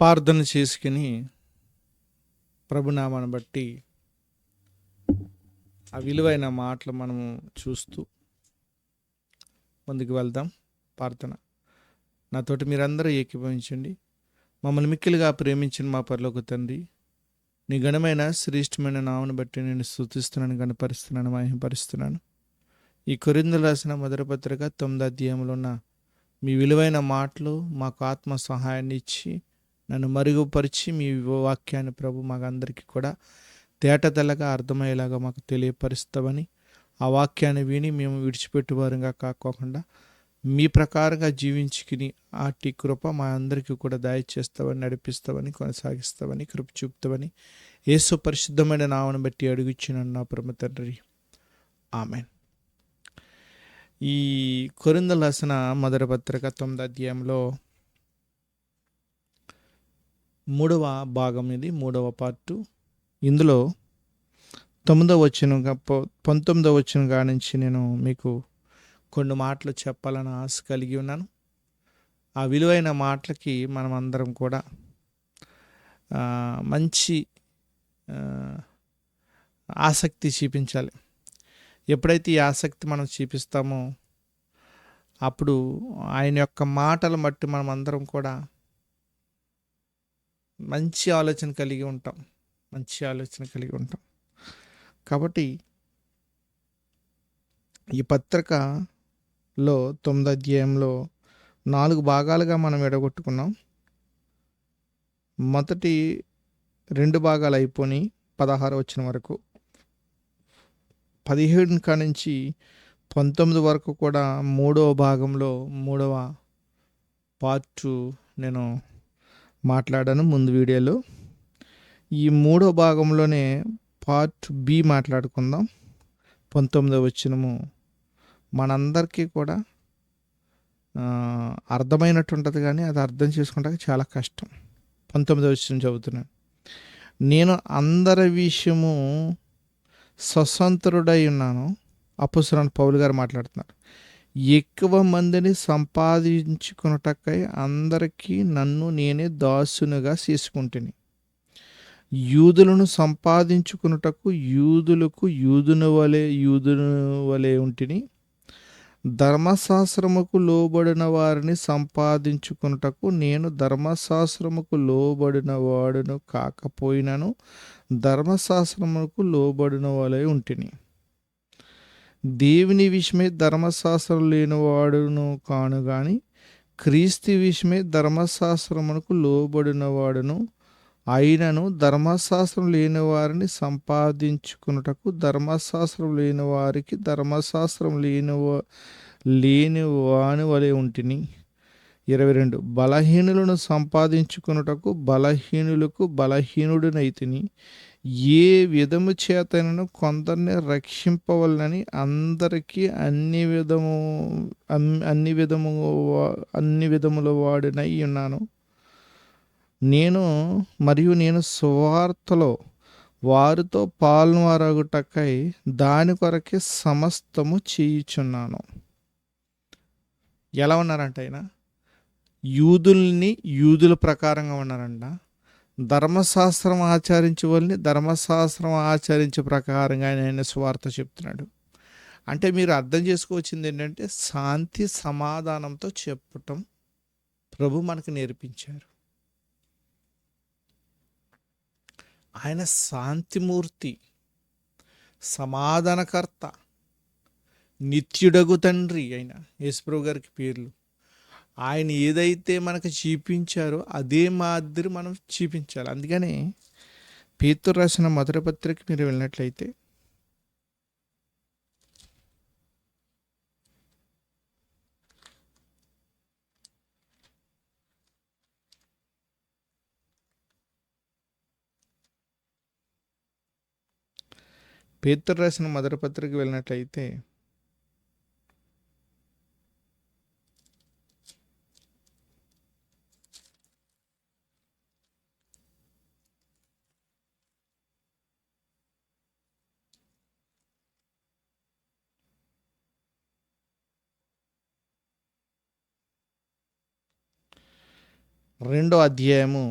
ప్రార్థన చేసుకుని ప్రభునామాన్ని బట్టి ఆ విలువైన మాటలు మనము చూస్తూ ముందుకు వెళ్దాం. ప్రార్థన. నాతోటి మీరందరూ ఏకీభవించండి. మమ్మల్ని మిక్కిలిగా ప్రేమించిన మా పరలోక తండ్రి నీ ఘనమైన శ్రేష్టమైన నామను బట్టి నేను స్థుతిస్తున్నాను గణపరుస్తున్నాను మహింపరుస్తున్నాను ఈ కొరిందులు రాసిన మొదటి పత్రిక తొమ్మిది అధ్యాయంలో ఉన్న మీ విలువైన మాటలు మాకు ఆత్మ సహాయాన్ని ఇచ్చి నన్ను మరుగుపరిచి మీ వాక్యాన్ని ప్రభు మాకందరికీ కూడా తేటతెల్లగా అర్థమయ్యేలాగా మాకు తెలియపరుస్తామని ఆ వాక్యాన్ని విని మేము విడిచిపెట్టువారుగా కాకోకుండా మీ ప్రకారంగా జీవించుకుని ఆటి కృప మా అందరికీ కూడా దయచేస్తామని నడిపిస్తామని కొనసాగిస్తామని కృప చూపుతావని ఏసు పరిశుద్ధమైన నామను బట్టి అడుగుచ్చిన నా ప్రమ తండ్రి. ఆమెన్. ఈ కొరింద రాసిన మొదటి పత్రిక తొమ్మిది అధ్యాయంలో మూడవ భాగం ఇది మూడవ పార్టు. ఇందులో తొమ్మిదవ వచ్చిన పంతొమ్మిదవ వచ్చిన కాడ నుంచి నేను మీకు కొన్ని మాటలు చెప్పాలని ఆశ కలిగి ఉన్నాను. ఆ విలువైన మాటలకి మనం అందరం కూడా మంచి ఆసక్తి చూపించాలి. ఎప్పుడైతే ఈ ఆసక్తి మనం చూపిస్తామో అప్పుడు ఆయన యొక్క మాటలు బట్టి మనం అందరం కూడా మంచి ఆలోచన కలిగి ఉంటాం. మంచి ఆలోచన కలిగి ఉంటాం. కాబట్టి ఈ పత్రికలో తొమ్మిది అధ్యాయంలో నాలుగు భాగాలుగా మనం ఎడగొట్టుకున్నాం. మొదటి రెండు భాగాలు అయిపోయి పదహారు వచ్చిన వరకు. పదిహేడు కాడ నుంచి పంతొమ్మిది వరకు కూడా మూడవ భాగంలో మూడవ పార్ట్ నేను మాట్లాడాను ముందు వీడియోలో. ఈ మూడో భాగంలోనే పార్ట్ బి మాట్లాడుకుందాం. పంతొమ్మిదవ వచ్చినము మనందరికీ కూడా అర్థమైనట్టు ఉంటుంది కానీ అది అర్థం చేసుకుంటే చాలా కష్టం. పంతొమ్మిదవ వచ్చిన చదువుతున్నాను. నేను అందరి విషయము స్వతంత్రుడై ఉన్నాను. అపుసరాన్ని పౌలు గారు మాట్లాడుతున్నారు. ఎక్కువ మందిని సంపాదించుకున్నటకై అందరికీ నన్ను నేనే దాసునుగా చేసుకుంటుని. యూదులను సంపాదించుకున్నటకు యూదులకు యూదుని వలె యూదుని వలె ఉంటిని. ధర్మశాస్త్రముకు లోబడిన వారిని సంపాదించుకున్నటకు నేను ధర్మశాస్త్రముకు లోబడిన వాడును కాకపోయినను ధర్మశాస్త్రముకు లోబడిన వలె ఉంటిని. దేవుని విషయమే ధర్మశాస్త్రం లేనివాడును కాను గాని క్రీస్తు విషయమే ధర్మశాస్త్రమునకు లోబడినవాడును. అయినను ధర్మశాస్త్రం లేని వారిని సంపాదించుకున్నటకు ధర్మశాస్త్రం లేని వారికి ధర్మశాస్త్రం లేని వా- లేని వాని వలె ఉంటిని. ఇరవై రెండు. బలహీనులను సంపాదించుకున్నటకు బలహీనులకు బలహీనుడినైతిని. ఏ విధము చేతనను కొందరిని రక్షింపవలనని అందరికీ అన్ని విధము అన్- అన్ని విధము వా- అన్ని విధముల వాడినై ఉన్నాను. నేను మరియు నేను సువార్తలో వారితో పాల్వారగుటకై దాని కొరకే సమస్తము చేయుచున్నాను. ఎలా ఉన్నారంట ఆయన? యూదుల్ని యూదుల ప్రకారంగా ఉన్నారంట. ధర్మశాస్త్రం ఆచరించే వాళ్ళని ధర్మశాస్త్రం ఆచరించే ప్రకారంగా ఆయన స్వార్థ చెప్తున్నాడు. అంటే మీరు అర్థం చేసుకోవచ్చింది ఏంటంటే శాంతి సమాధానంతో చెప్పటం ప్రభు మనకు నేర్పించారు. ఆయన శాంతిమూర్తి సమాధానకర్త నిత్యుడగు తండ్రి ఆయన యేసుప్రభు గారికి పేర్లు. ఆయన ఏదైతే మనకు చూపించారో అదే మాదిరి మనం చూపించాలి. అందుకని పేతురు రాసిన మొదటి పత్రిక మీరు వెళ్ళినట్లయితే పేతురు రాసిన మొదటి పత్రిక వెళ్ళినట్లయితే రెండో అధ్యాయము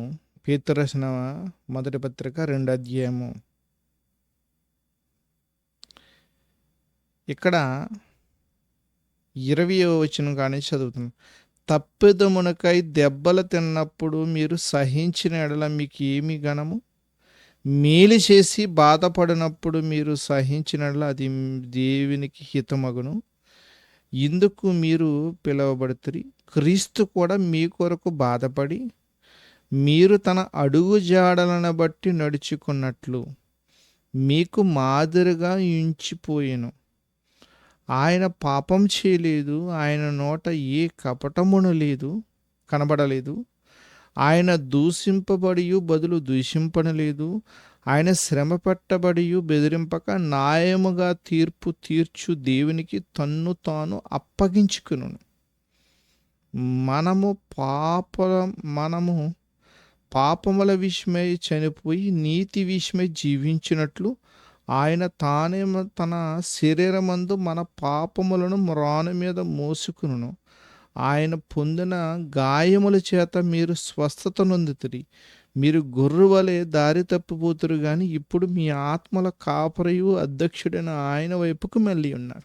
పేతురసిన మొదటి పత్రిక రెండో అధ్యాయము. ఇక్కడ ఇరవై వచ్చిన కానీ చదువుతున్నాం తప్పిదమునకై దెబ్బలు తిన్నప్పుడు మీరు సహించిన ఎడల మీకు ఏమి గణము మేలు చేసి బాధపడినప్పుడు మీరు సహించిన ఎడల అది దేవునికి హితమగును. ఇందుకు మీరు పిలువబడుతుంది క్రీస్తు కూడా మీ కొరకు బాధపడి మీరు తన అడుగు జాడలను బట్టి నడుచుకున్నట్లు మీకు మాదిరిగా ఉంచిపోయాను ఆయన పాపం చేయలేదు ఆయన నోట ఏ కపటమును లేదు కనబడలేదు. ఆయన దూషింపబడి బదులు దూషింపనలేదు ఆయన శ్రమ పెట్టబడి బెదిరింపక న్యాయముగా తీర్పు తీర్చు దేవునికి తన్ను తాను అప్పగించుకును మనము పాప మనము పాపముల విషయమై చనిపోయి నీతి విషయమై జీవించినట్లు ఆయన తానే తన శరీరమందు మన పాపములను మ్రాను మీద మోసుకును. ఆయన పొందిన గాయముల చేత మీరు స్వస్థత నొందుతురి. మీరు గొర్రు వలె దారి తప్పిపోతురు కానీ ఇప్పుడు మీ ఆత్మల కాపరయు అధ్యక్షుడైన ఆయన వైపుకు మళ్ళీ ఉన్నారు.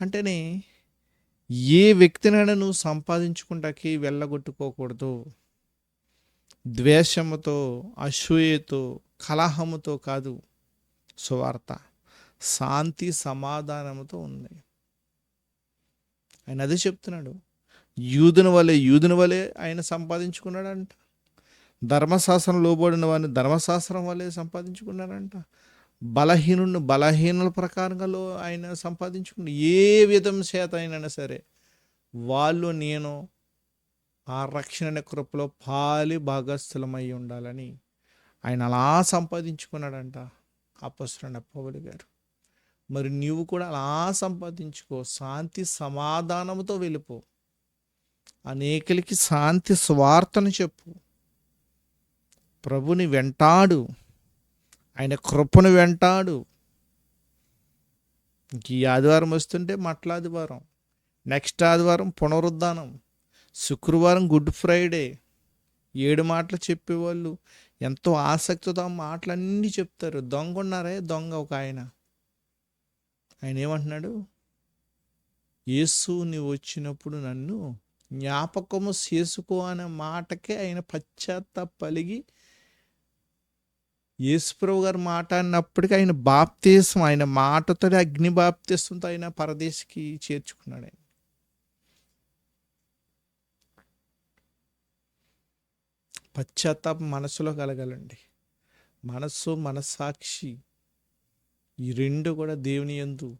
అంటేనే ఏ వ్యక్తినైనా నువ్వు సంపాదించుకుంటాకి వెళ్ళగొట్టుకోకూడదు. ద్వేషముతో అసూయతో కలహముతో కాదు సువార్త. శాంతి సమాధానముతో ఉంది. ఆయన అదే చెప్తున్నాడు. యూదుని వలె యూదుని వలె ఆయన సంపాదించుకున్నాడంట. ధర్మశాస్త్రం లోబడిన వారిని ధర్మశాస్త్రం వలె సంపాదించుకున్నాడంట బలహీనుడిని బలహీనుల ప్రకారంగా ఆయన సంపాదించుకున్న ఏ విధం చేత అయినా సరే వాళ్ళు నేను ఆ రక్షణ అనే కృపలో పాలి భాగస్థులమై ఉండాలని ఆయన అలా సంపాదించుకున్నాడంట అపసరణ పౌలు గారు. మరి నీవు కూడా అలా సంపాదించుకో శాంతి సమాధానంతో వెళ్ళిపో అనేకులకి శాంతి స్వార్థను చెప్పు ప్రభుని వెంటాడు ఆయన కృపను వెంటాడు. ఈ ఆదివారం వస్తుంటే మట్ల ఆదివారం నెక్స్ట్ ఆదివారం పునరుద్ధానం శుక్రవారం గుడ్ ఫ్రైడే. ఏడు మాటలు చెప్పేవాళ్ళు ఎంతో ఆసక్తితో ఆ మాటలన్నీ చెప్తారు. దొంగ ఉన్నారే దొంగ ఒక ఆయన. ఆయన ఏమంటున్నాడు? యేసు నీవు వచ్చినప్పుడు నన్ను జ్ఞాపకము చేసుకో అనే మాటకే ఆయన పశ్చాత్తాప పలిగి యేసుప్రభు గారు మాట అన్నప్పటికీ ఆయన బాప్తీసం ఆయన మాటతో అగ్ని బాప్తీసంతో ఆయన పరదేశికి చేర్చుకున్నాడు ఆయన. పశ్చాత్తాపం మనసులో కలగాలండి. మనస్సు మనస్సాక్షి ఈ రెండు కూడా దేవుని యందు.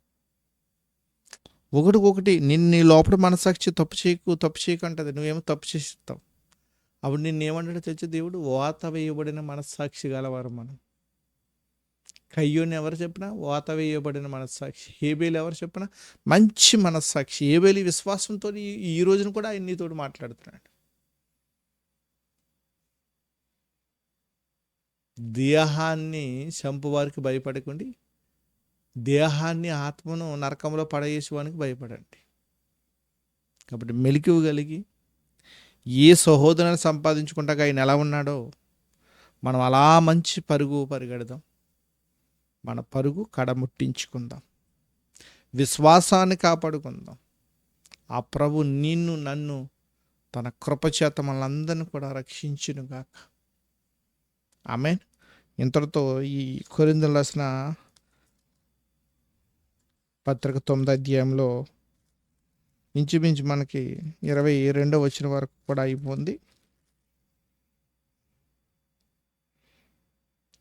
ఒకటి ఒకటి నిన్ను నీ లోపల మనసాక్షి తప్పు చేయకు తప్పు చేయకు అంటది. నువ్వేమో తప్పు చేస్తావు అప్పుడు నిన్ను ఏమంటాడు తెచ్చి దేవుడు? వాత వేయబడిన మనస్సాక్షి గలవారు మనం. కయ్యోని ఎవరు చెప్పినా? వాత వేయబడిన మనస్సాక్షి. హేబేలు ఎవరు చెప్పినా? మంచి మనస్సాక్షి. హేబేలి విశ్వాసంతో ఈ- ఈ రోజున కూడా ఆయన నీతోటి మాట్లాడుతున్నాడు. దేహాన్ని చంపువారికి భయపడకండి. దేహాన్ని ఆత్మను నరకంలో పడేసేవానికి భయపడండి. కాబట్టి మెలికివు కలిగి ఏ సహోదరుని సంపాదించుకుంటాక ఆయన ఎలా ఉన్నాడో మనం అలా మంచి పరుగు పరిగెడదాం. మన పరుగు కడముట్టించుకుందాం. విశ్వాసాన్ని కాపాడుకుందాం. ఆ ప్రభు నిన్ను నన్ను తన కృపచేత మనందరినీ కూడా రక్షించునుగాక. ఆమె ఇంతటితో ఈ కొరిందలు రాసిన పత్రిక తొమ్మిది అధ్యాయంలో ఇంచుమించు మనకి ఇరవై రెండో వచ్చిన వరకు కూడా అయిపోయింది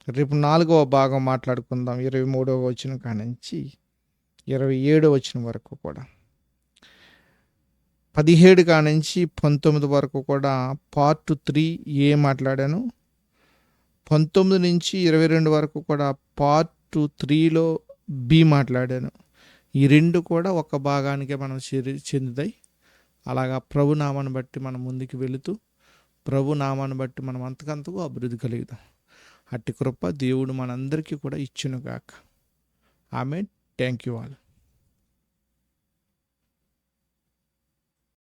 రేపు నాలుగవ భాగం మాట్లాడుకుందాం ఇరవై మూడవ వచ్చిన కానించి ఇరవై ఏడో వచ్చిన వరకు కూడా. పదిహేడు కానించి పంతొమ్మిది వరకు కూడా పార్ట్ త్రీ ఏ మాట్లాడాను. పంతొమ్మిది నుంచి ఇరవై రెండు వరకు కూడా పార్ట్ త్రీలో బి మాట్లాడాను. ఈ రెండు కూడా ఒక భాగానికే మనం చెందుతాయి. అలాగా ప్రభు నామాన్ని బట్టి మనం ముందుకు వెళుతూ ప్రభు నామాన్ని బట్టి మనం అంతకంతకు అభివృద్ధి కలుగుతాం. అట్టి కృప దేవుడు మనందరికీ కూడా ఇచ్చునుగాక. ఆమె థ్యాంక్ యూ ఆల్.